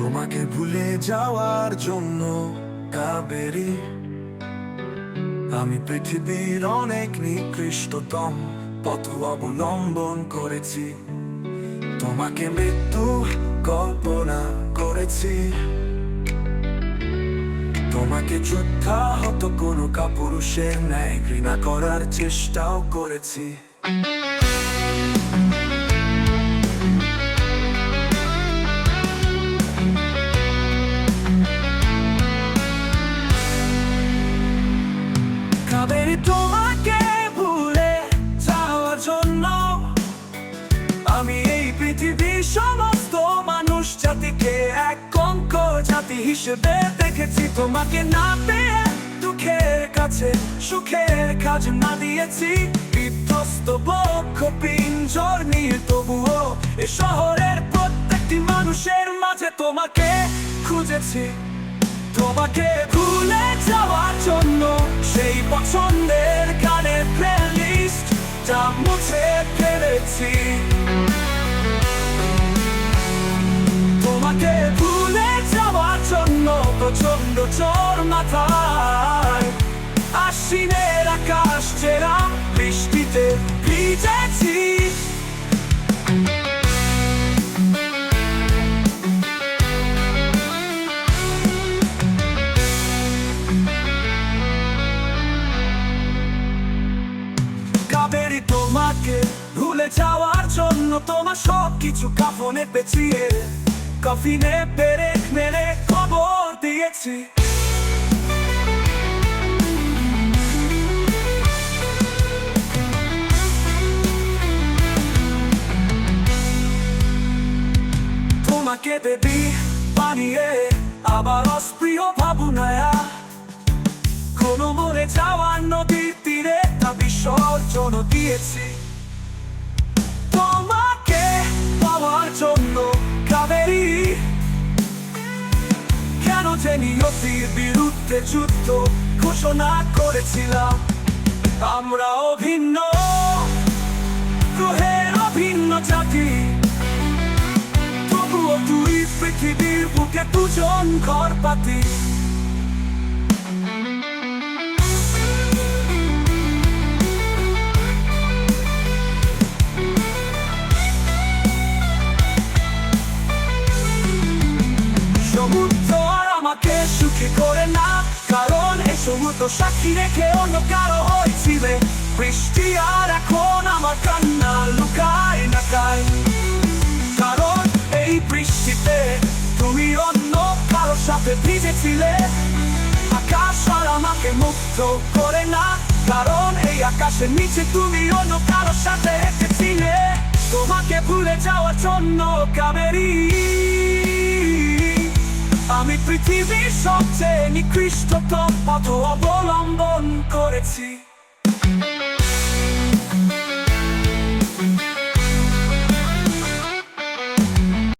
তোমাকে ভুলে যাওয়ার জন্য কাবেরি। আমি পৃথিবীর অনেক নিকৃষ্টতম পথ অবলম্বন করেছি। তোমাকে মৃত্যু কল্পনা করেছি। তোমাকে যুদ্ধাহত কোনো কাপুরুষের ন্যায় ঘৃণা করার চেষ্টাও করেছি। সমস্ত মানুষ জাতিকে এক জাতি হিসেবে দেখেছি। তোমাকে না পেয়ে দুঃখের কাছে, সুখের কাজ না দিয়েছি। বিধ্বস্ত বক্ষ পিঞ্জর নিয়ে তবুও এ শহরের প্রত্যেকটি মানুষের মাঝে তোমাকে খুঁজেছি। মুছে ফেলেছি তোমাকে ভুলে যাওয়ার জন্য প্রচণ্ড চোর মাথায়। আশ্বিনের আকাশ চেরা বৃষ্টিতে ভিজেছি। তোমাকে ভুলে যাওয়ার জন্য তোমার সব কিছু কাফনে পেঁচিয়ে, কফিনে পেরেক মেরে খবর দিয়েছি। তোমাকে দেবী বানিয়ে আবার অস্প্রিয় ভাবনায়া, কোনো মরে যাওয়ার নদীর বিসর্জন দিয়েছি। তোমাকে পাওয়ার জন্য কাবেরি। কেন যে নিয়তির বিরুদ্ধে যুদ্ধ ঘোষণা করেছিলাম। আমরা অভিন্ন, গ্রহের অভিন্ন জাতি। তবুও তুই পৃথিবীর বুকে দুজন ঘর পাতি আমাকে সুখী করে না। কারণ এই সমুদ্র সাক্ষী রেখে অন্য কারও হয়েছিলে বৃষ্টি আর এখন আমার কান্না লুকায় না তাই কারণ এই বৃষ্টিতে তুমি অন্য কারও সাথে ভিজেছিলে। আকাশ আর আমাকে মুক্ত করে না। কারণ এই আকাশের নিচে তুমি অন্য কারোর সাথে হেঁটেছিলে। তোমাকে ভুলে যাওয়ার জন্য কাবেরী। আমি পৃথিবীর সবচেয়ে নিকৃষ্টতম পথ অবলম্বন করেছি।